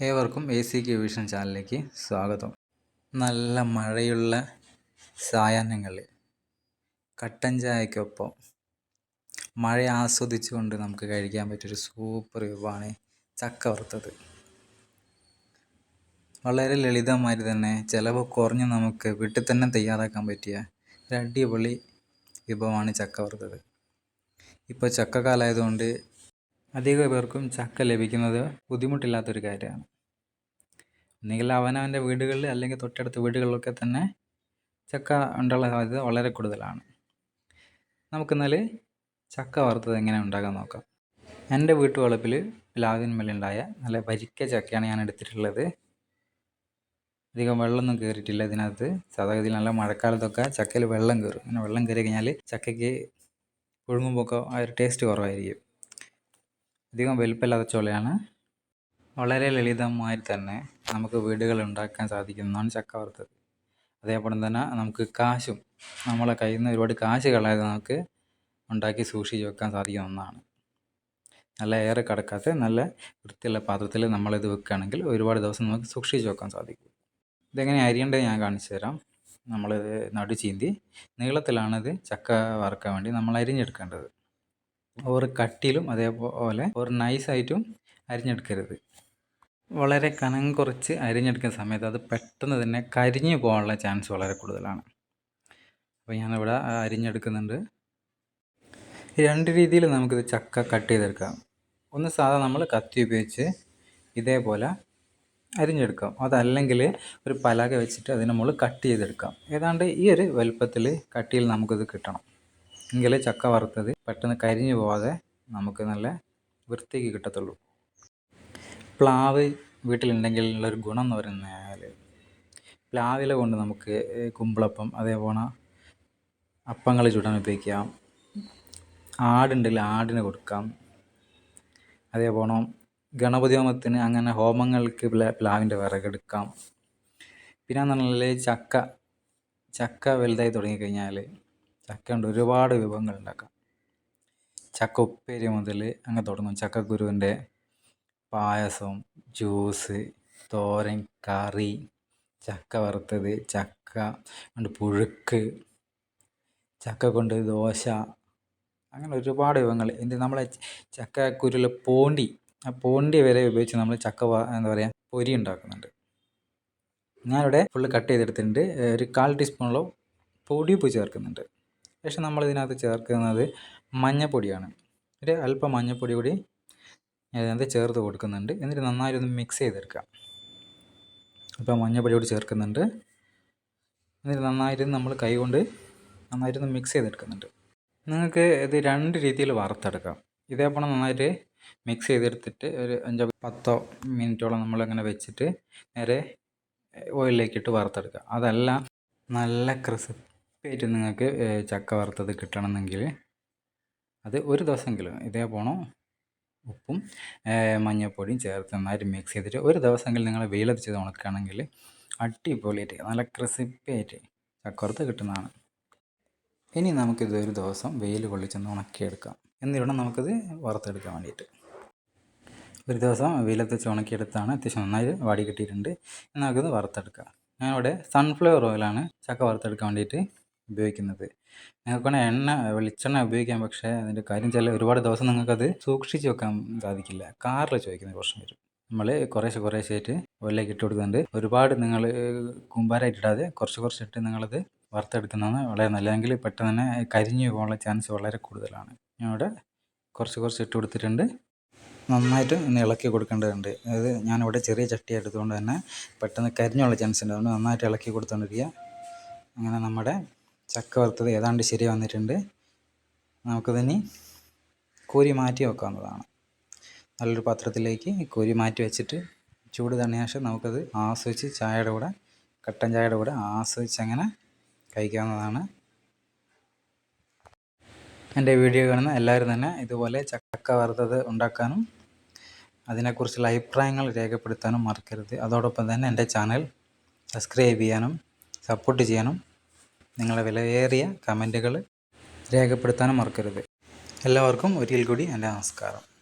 ഏവർക്കും A C K vision ചാനലിലേക്ക് സ്വാഗതം. നല്ല മഴയുള്ള സായാഹ്നങ്ങളിൽ കട്ടൻ ചായക്കൊപ്പം മഴ ആസ്വദിച്ചുകൊണ്ട് നമുക്ക് കഴിക്കാൻ പറ്റിയൊരു സൂപ്പർ വിഭവമാണ് ചക്ക വറുത്തത്. വളരെ ലളിതമായി തന്നെ ചിലവ് കുറഞ്ഞ് നമുക്ക് വീട്ടിൽ തന്നെ തയ്യാറാക്കാൻ പറ്റിയ ഒരു അടിപൊളി വിഭവമാണ് ചക്ക വറുത്തത്. ഇപ്പോൾ ചക്കക്കാലമായതുകൊണ്ട് അധിക പേർക്കും ചക്ക ലഭിക്കുന്നത് ബുദ്ധിമുട്ടില്ലാത്തൊരു കാര്യമാണ്. ഒന്നുകിൽ അവനവന്റെ വീടുകളിൽ അല്ലെങ്കിൽ തൊട്ടടുത്ത വീടുകളിലൊക്കെ തന്നെ ചക്ക ഉണ്ടുള്ള സാധ്യത വളരെ കൂടുതലാണ്. നമുക്കെന്നാൽ ചക്ക വറുത്തത് എങ്ങനെ ഉണ്ടാക്കാൻ നോക്കാം. എന്റെ വീട്ടു വീട്ടുവളപ്പിൽ പ്ലാവിന്മേലുണ്ടായ നല്ല വരിക്ക ചക്കയാണ് ഞാൻ എടുത്തിട്ടുള്ളത്. അധികം വെള്ളമൊന്നും കയറിയിട്ടില്ല ഇതിനകത്ത്. സാധാരണ നല്ല മഴക്കാലത്തൊക്കെ ചക്കയിൽ വെള്ളം കയറും. അങ്ങനെ വെള്ളം കയറി കഴിഞ്ഞാൽ ചക്കയ്ക്ക് പുഴുങ്ങുമ്പോൾ ആ ഒരു ടേസ്റ്റ് കുറവായിരിക്കും. അധികം വലുപ്പമില്ലാത്ത ചോളയാണ്. വളരെ ലളിതമായി തന്നെ നമുക്ക് വീടുകൾ ഉണ്ടാക്കാൻ സാധിക്കുന്നതാണ് ചക്ക വറുത്തത് അതേപോലെ തന്നെ നമുക്ക് കാശും നമ്മളെ കയ്യിൽ നിന്ന് ഒരുപാട് കാശ് കളയാതെ നമുക്ക് ഉണ്ടാക്കി സൂക്ഷിച്ച് വെക്കാൻ സാധിക്കുന്ന ഒന്നാണ്. നല്ല ഏറെ കടക്കാത്ത നല്ല വൃത്തിയുള്ള പാത്രത്തിൽ നമ്മളിത് വെക്കുകയാണെങ്കിൽ ഒരുപാട് ദിവസം നമുക്ക് സൂക്ഷിച്ച് വെക്കാൻ സാധിക്കും. ഇതെങ്ങനെ അരിയേണ്ടത് ഞാൻ കാണിച്ചു തരാം. നമ്മളിത് നടു ചീന്തി നീളത്തിലാണിത് ചക്ക വറുക്കാൻ വേണ്ടി നമ്മൾ അരിഞ്ഞെടുക്കേണ്ടത്. ഒരു കട്ടിയിലും അതേപോലെ ഒരു നൈസായിട്ടും അരിഞ്ഞെടുക്കരുത്. വളരെ കനം കുറച്ച് അരിഞ്ഞെടുക്കുന്ന സമയത്ത് അത് പെട്ടെന്ന് തന്നെ കരിഞ്ഞു പോകാനുള്ള ചാൻസ് വളരെ കൂടുതലാണ്. അപ്പോൾ ഞാനിവിടെ അരിഞ്ഞെടുക്കുന്നുണ്ട്. രണ്ട് രീതിയിൽ നമുക്കിത് ചക്ക കട്ട് ചെയ്തെടുക്കാം. ഒന്ന് സാധാ നമ്മൾ കത്തി ഉപയോഗിച്ച് ഇതേപോലെ അരിഞ്ഞെടുക്കാം. അതല്ലെങ്കിൽ ഒരു പലക വെച്ചിട്ട് അതിന് മുകളിൽ കട്ട് ചെയ്തെടുക്കാം. ഏതാണ്ട് ഈ ഒരു വലുപ്പത്തിൽ കട്ടിയിൽ നമുക്കിത് കിട്ടണം. എങ്കിലേ ചക്ക വറുത്തത് പെട്ടെന്ന് കരിഞ്ഞു പോവാതെ നമുക്ക് നല്ല വൃത്തിക്ക് കിട്ടത്തുള്ളൂ. പ്ലാവ് വീട്ടിലുണ്ടെങ്കിൽ ഉള്ളൊരു ഗുണം എന്ന് പറഞ്ഞാൽ പ്ലാവില കൊണ്ട് നമുക്ക് കുമ്പിളപ്പം അതേപോലെ അപ്പങ്ങൾ ചുടാൻ ഉപയോഗിക്കാം. ആടുണ്ടെങ്കിൽ ആടിന് കൊടുക്കാം. അതേപോലെ ഗണപതി ഹോമത്തിന് അങ്ങനെ ഹോമങ്ങൾക്ക് പ്ലാവിന്റെ വിറകെടുക്കാം പിന്നെ നല്ല ചക്ക ചക്ക വലുതായി തുടങ്ങിക്കഴിഞ്ഞാൽ ചക്ക ഒരുപാട് വിഭവങ്ങൾ ഉണ്ടാക്കാം. ചക്ക ഉപ്പേരി മുതൽ അങ്ങ് തുടങ്ങും. ചക്കക്കുരുവിന്റെ പായസം ജ്യൂസ് തോരൻ കറി ചക്ക വറുത്തത് ചക്ക കൊണ്ട് പുഴുക്ക് ചക്ക കൊണ്ട് ദോശ അങ്ങനെ ഒരുപാട് വിഭവങ്ങൾ. എന്ത് നമ്മളെ ചക്കക്കുരുവിൽ പോണ്ടി ആ പോണ്ടി വരെ ഉപയോഗിച്ച് നമ്മൾ ചക്ക എന്താ പറയുക പൊരി ഉണ്ടാക്കുന്നുണ്ട്. ഞാനിവിടെ ഫുള്ള് കട്ട് ചെയ്തെടുത്തിട്ടുണ്ട്. ഒരു കാൽ ടീസ്പൂണോളം പൊടിയുപ്പ് ചേർക്കുന്നുണ്ട്. ശേഷം നമ്മൾ ഇതിനകത്ത് ചേർക്കുന്നത് മഞ്ഞപ്പൊടിയാണ്. ഒരു അല്പം മഞ്ഞപ്പൊടി കൂടി ഇതിനകത്ത് ചേർത്ത് കൊടുക്കുന്നുണ്ട്. എന്നിട്ട് നന്നായി നന്നായിട്ടൊന്ന് മിക്സ് ചെയ്തെടുക്കാം. അപ്പോൾ മഞ്ഞപ്പൊടി കൂടി ചേർക്കുന്നുണ്ട്. എന്നിട്ട് നന്നായിട്ട് നമ്മൾ കൈ കൊണ്ട് നന്നായിട്ടൊന്ന് മിക്സ് ചെയ്തെടുക്കുന്നുണ്ട്. നിങ്ങൾക്ക് ഇത് രണ്ട് രീതിയിൽ വറുത്തെടുക്കാം. ഇതേപോലെ നന്നായിട്ട് മിക്സ് ചെയ്തെടുത്തിട്ട് ഒരു അഞ്ചോ പത്തോ മിനിറ്റോളം നമ്മളങ്ങനെ വെച്ചിട്ട് നേരെ ഓയിലിലേക്ക് ഇട്ട് വറുത്തെടുക്കുക. അതല്ല നല്ല ക്രിസ്പ് ആയിട്ട് നിങ്ങൾക്ക് ചക്ക വറുത്തത് കിട്ടണമെന്നെങ്കിൽ അത് ഒരു ദിവസമെങ്കിലും. ഇതേ പോണോ. ഉപ്പും മഞ്ഞൾപ്പൊടിയും ചേർത്ത് നന്നായിട്ട് മിക്സ് ചെയ്തിട്ട് ഒരു ദിവസമെങ്കിലും നിങ്ങൾ വെയിലത്ത് ചെയ്ത് ഉണക്കുകയാണെങ്കിൽ അടിപൊളിയായിട്ട് നല്ല ക്രിസ്പിയായിട്ട് ചക്കവറുത്ത് കിട്ടുന്നതാണ്. ഇനി നമുക്കിത് ഒരു ദിവസം വെയിൽ കൊള്ളിച്ചൊന്ന് ഉണക്കിയെടുക്കാം. എന്നിവിടെ നമുക്കിത് വറുത്തെടുക്കാൻ വേണ്ടിയിട്ട്. ഒരു ദിവസം വെയിലത്ത് വെച്ച് ഉണക്കിയെടുത്താണ് അത്യാവശ്യം നന്നായി വാടി കിട്ടിയിട്ടുണ്ട്. നമുക്കിത് വറുത്തെടുക്കാം. ഞാനിവിടെ സൺഫ്ലവർ ഓയിലാണ് ചക്ക വറുത്തെടുക്കാൻ വേണ്ടിയിട്ട് ഉപയോഗിക്കുന്നത്. നിങ്ങൾക്ക് വേണമെങ്കിൽ എണ്ണ വെളിച്ചെണ്ണ ഉപയോഗിക്കാം പക്ഷേ അതിന്റെ കാര്യം ചില ഒരുപാട് ദിവസം നിങ്ങൾക്കത് സൂക്ഷിച്ച് വെക്കാൻ സാധിക്കില്ല. കാറിൽ ചോദിക്കുന്ന പ്രശ്നം വരും. നമ്മൾ കുറേശ്ശെ കുറേശ്ശെ ആയിട്ട് ഓയിലേക്ക് ഇട്ട് കൊടുക്കുന്നുണ്ട്. ഒരുപാട് നിങ്ങൾ കുമ്പാരായിട്ട് ഇടാതെ കുറച്ച് കുറച്ചിട്ട് നിങ്ങളത് വറുത്തെടുക്കുന്നതാണ് വളരെ നല്ല എങ്കിൽ പെട്ടെന്ന് തന്നെ കരിഞ്ഞു പോകാനുള്ള ചാൻസ് വളരെ കൂടുതലാണ്. ഞാൻ ഇവിടെ കുറച്ച് കുറച്ച് ഇട്ട് കൊടുത്തിട്ടുണ്ട്. നന്നായിട്ട് ഒന്ന് ഇളക്കി കൊടുക്കേണ്ടതുണ്ട്. അതായത് ഞാനിവിടെ ചെറിയ ചട്ടി എടുത്തുകൊണ്ട് തന്നെ പെട്ടെന്ന് കരിഞ്ഞുള്ള ചാൻസ് ഉണ്ട്. അതുകൊണ്ട് നന്നായിട്ട് ഇളക്കി കൊടുത്തുകൊണ്ടിരിക്കുക അങ്ങനെ നമ്മുടെ ചക്ക വറുത്തത് ഏതാണ്ട് ശരി വന്നിട്ടുണ്ട്. നമുക്കിതിനി കോരി മാറ്റി വെക്കാവുന്നതാണ്. നല്ലൊരു പാത്രത്തിലേക്ക് കോരി മാറ്റി വെച്ചിട്ട് ചൂട് തണിയ ശേഷം നമുക്കത് ആസ്വദിച്ച് ചായയുടെ കൂടെ കട്ടൻ ചായയുടെ കൂടെ ആസ്വദിച്ച് അങ്ങനെ കഴിക്കാവുന്നതാണ്. എന്റെ വീഡിയോ കാണുന്ന എല്ലാവരും തന്നെ ഇതുപോലെ ചക്ക വറുത്തത് ഉണ്ടാക്കാനും അതിനെക്കുറിച്ചുള്ള അഭിപ്രായങ്ങൾ രേഖപ്പെടുത്താനും മറക്കരുത്. അതോടൊപ്പം തന്നെ എന്റെ ചാനൽ സബ്സ്ക്രൈബ് ചെയ്യാനും സപ്പോർട്ട് ചെയ്യാനും നിങ്ങളുടെ വിലയേറിയ കമന്റുകൾ രേഖപ്പെടുത്താനും മറക്കരുത്. എല്ലാവർക്കും ഒരിക്കൽ കൂടി എന്റെ നമസ്കാരം.